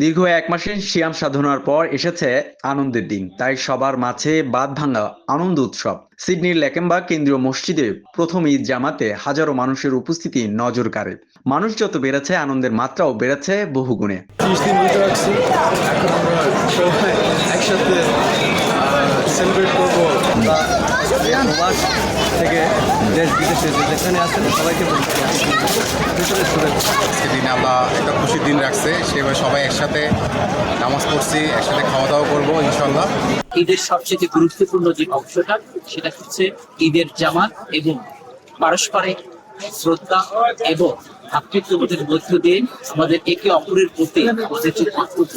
দীর্ঘ এক মাসের শিয়াম সাধনার পর এসেছে আনন্দের দিন। তাই সবার মাঝে বাদ ভাঙা আনন্দ উৎসব। সিডনির লেকেম্বা কেন্দ্রীয় মসজিদে প্রথম ঈদ জামাতে হাজারো মানুষের উপস্থিতি নজর কাড়ে। মানুষ যত বেড়েছে, আনন্দের মাত্রাও বেড়েছে বহুগুণে। একসাথে থেকে দেশ বিদেশে যেখানে আছেন, সবাইকে ভিতরে শুভেচ্ছা আজকে আল্লাহ একটা খুশির দিন রাখছে। সেভাবে সবাই একসাথে নামাজ পড়ছি একসাথে খাওয়া দাওয়া করব ইনশাল্লাহ ঈদের সবচেয়ে গুরুত্বপূর্ণ যে অংশটা সেটা হচ্ছে ঈদের জামাত এবং পারস্পরিক শ্রদ্ধা এবং ভাতৃত্ববোধের মধ্য দিয়ে আমাদের একে অপরের প্রতি আমাদের যে কর্তব্য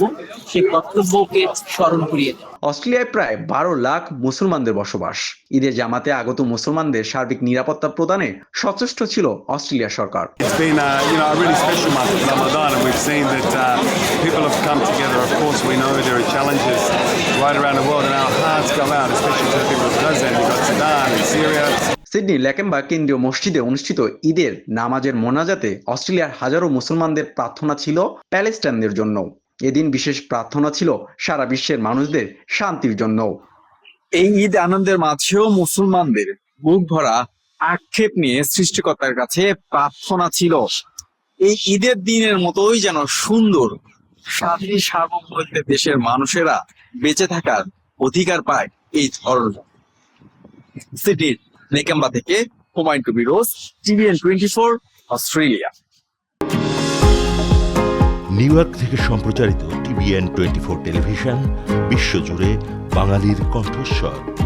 সেই কর্তব্যকে স্মরণ করিয়ে অস্ট্রেলিয়ায় প্রায় বারো লাখ মুসলমানদের বসবাস। ঈদে জামাতে আগত মুসলমানদের সার্বিক নিরাপত্তা প্রদানে সচেষ্ট ছিল অস্ট্রেলিয়া সরকার। সিডনি লেকেম্বা কেন্দ্রীয় মসজিদে অনুষ্ঠিত ঈদের নামাজের মোনাজাতে অস্ট্রেলিয়ার হাজারো মুসলমানদের প্রার্থনা ছিল প্যালেস্টাইনদের জন্য। এদিন বিশেষ প্রার্থনা ছিল সারা বিশ্বের মানুষদের শান্তির জন্য। এই ঈদ আনন্দের মাঝেও মুসলমানদের বুক ভরা আক্ষেপ নিয়ে সৃষ্টিকর্তার কাছে প্রার্থনা ছিল। এই ঈদের দিনের মতোই যেন সুন্দর, স্বাধীন সার্বভৌমত্বে দেশের মানুষেরা বেঁচে থাকার অধিকার পায় এই ধরন সিটির নেকাম্বা থেকে হুমায়ুন কবির রোজ TVN twenty four Australia. New York থেকে সম্প্রচারিত টিভিএন টোয়েন্টি ফোর টেলিভিশন, বিশ্বজুড়ে বাঙালির কণ্ঠস্বর।